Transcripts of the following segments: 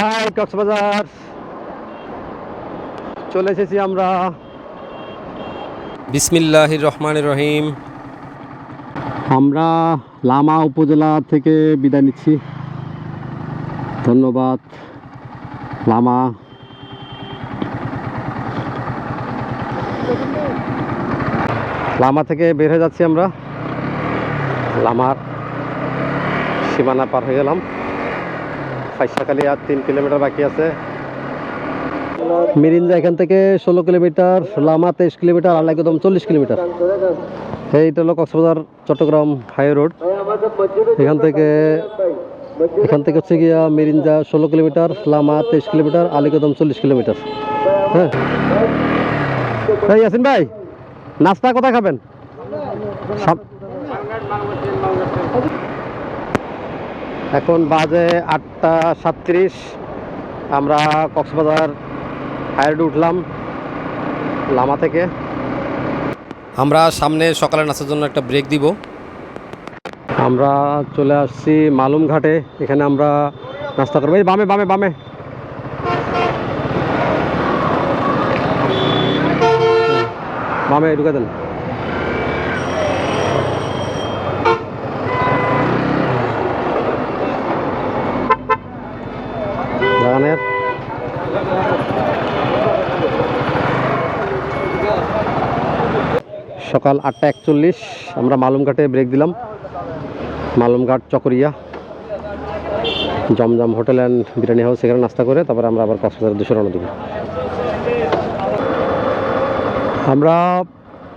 High Cox's Bazar. চলে এসেছি আমরা। বিসমিল্লাহির রহমানির রহিম। আমরা লামা উপজেলা থেকে বিদায় নিচ্ছি। ধন্যবাদ লামা। লামা থেকে বের হয়ে যাচ্ছি আমরা। লামার সীমানা পার হয়ে গেলাম। ফাইসাখালি আর তিন কিলোমিটার বাকি আছে। মিরিঞ্জা এখান থেকে ষোলো কিলোমিটার, লামা তেইশ কিলোমিটার, আর একদম চল্লিশ কিলোমিটার। এইটা হলো কক্সবাজার, চট্টগ্রাম হাই রোড। এখান থেকে এখান থেকে হচ্ছে গিয়া মিরিঞ্জা ষোলো কিলোমিটার, লামা তেইশ কিলোমিটার আলিকদম চল্লিশ কিলোমিটার। হ্যাঁ। এই ইয়াসিন ভাই, নাস্তা কোথায় খাবেন? সব এখন বাজে আটটা সাতত্রিশ। আমরা কক্সবাজার হাইরোড উঠলাম লামা থেকে। আমরা সামনে সকালে নাচার জন্য একটা ব্রেক দিব। আমরা চলে আসছি মালুম ঘাটে এখানে আমরা নাস্তা করব। এই বামে বামে বামে। বামে ঢুকে দেন। সকাল আটটা একচল্লিশ, আমরা মালুমঘাটে ব্রেক দিলাম। Malumghat, Chakaria, Zamzam hotel and biryani house সেখানে নাস্তা করে, তারপরে আমরা আবার কক্সবাজার দুশো রওনা দেবো। আমরা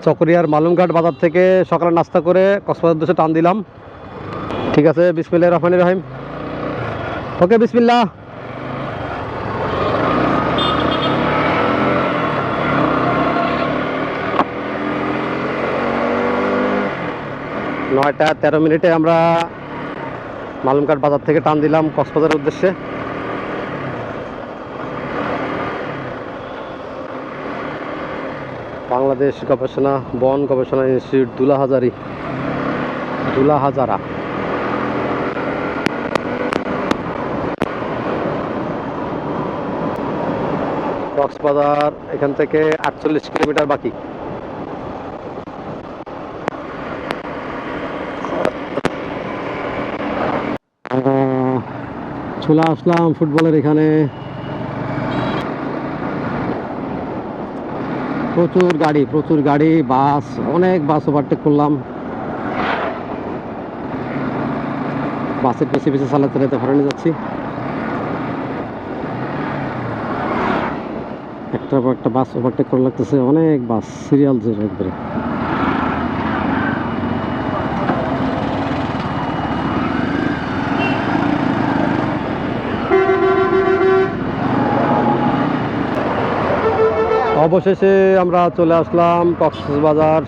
চকরিয়ার মালুমঘাট বাজার থেকে সকালে নাস্তা করে কক্সবাজার দুশো টান দিলাম। ঠিক আছে বিসমিল্লা রহমান রহিম। ওকে, বিসমিল্লাহ। নয়টা তেরো মিনিটে আমরা মালুমঘাট বাজার থেকে টান দিলাম কক্সবাজারের উদ্দেশ্যে। বাংলাদেশ গবেষণা, বন গবেষণা ইনস্টিটিউট দুলাহাজারি। দুলাহাজারা। কক্সবাজার এখান থেকে আটচল্লিশ কিলোমিটার বাকি। চলে আসলাম ফুটবলের এখানে। প্রচুর গাড়ি প্রচুর গাড়ি, বাস, অনেক বাস ওভারটেক করলাম। বাসের পিছে পিছে চালাতে চালাতে হরানি যাচ্ছি। একটার পর একটা বাস ওভারটেক করা লাগতেছে, অনেক বাস সিরিয়াল ধরে একবারে। অবশেষে আমরা চলে আসলাম কক্সবাজার।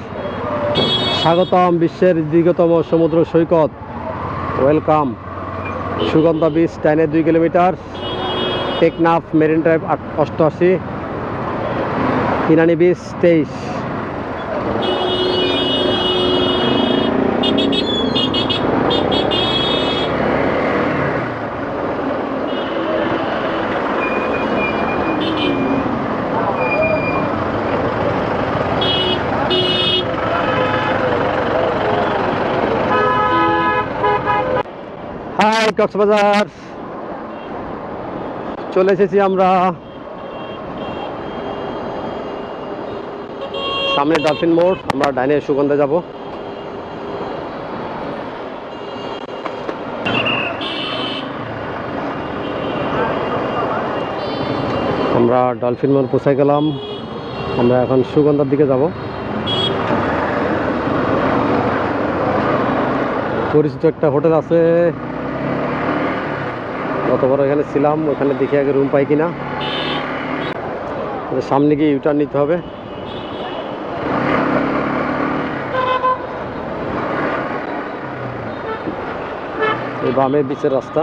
স্বাগতম বিশ্বের দীর্ঘতম সমুদ্র সৈকত। ওয়েলকাম সুগন্ধা বিচ টাইনে দুই কিলোমিটার। টেকনাফ মেরিন ড্রাইভ অষ্টআশি। ইনানি বিচ তেইশ। হাই, কক্সবাজার। চলে এসেছি আমরা। সামনে ডলফিন মোড় আমরা ডাইনে সুগন্ধা যাব। আমরা ডলফিন মোড় পৌঁছে গেলাম। আমরা এখন সুগন্ধার দিকে যাব। পরিচিত একটা হোটেল আছে। গতবার এখানে ছিলাম, ওখানে দেখি আগে রুম পাই কিনা। সামনে গিয়ে ইউটার্ন নিতে হবে। এই বামে বিচের রাস্তা।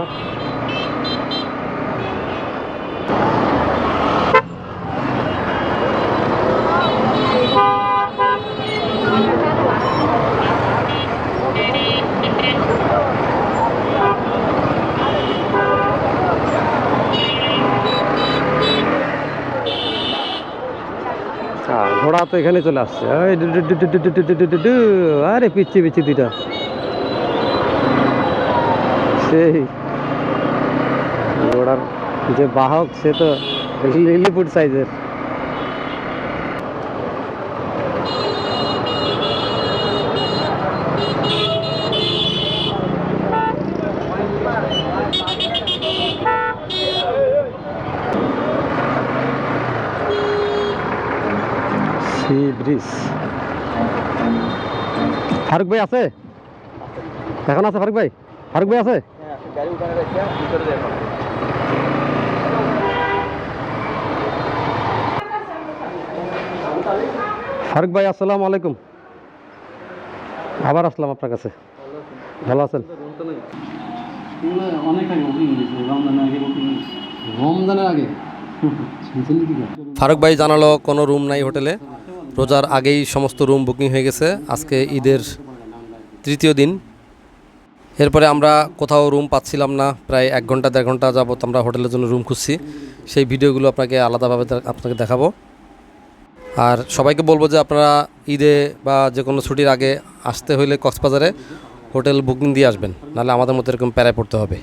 তো এখানে চলে আসছে আরে পিচ্ছি পিচ্ছি দুইটা সেই ঘোড়ার যে বাহক সে তো লিলিপুট সাইজের সি ব্রিজ। ফারুক ভাই আছে? এখন আছে ফারুক ভাই? ফারুক ভাই আছে? ফারুক ভাই, আসসালামু আলাইকুম। আবার আসলাম আপনার কাছে। ভালো আছেন? ফারুক ভাই জানালো কোনো রুম নাই হোটেলে। রোজার আগেই সমস্ত রুম বুকিং হয়ে গেছে। আজকে ঈদের তৃতীয় দিন। এরপরে আমরা কোথাও রুম পাচ্ছিলাম না। প্রায় এক ঘণ্টা, দেড় ঘণ্টা যাবত আমরা হোটেলের জন্য রুম খুঁজছি। সেই ভিডিওগুলো আপনাকে আলাদাভাবে আপনাকে দেখাবো। আর সবাইকে বলব যে আপনারা ঈদে বা যে কোনো ছুটির আগে আসতে হলে কক্সবাজারে হোটেল বুকিং দিয়ে আসবেন। নাহলে আমাদের মতো এরকম প্যারায় পড়তে হবে।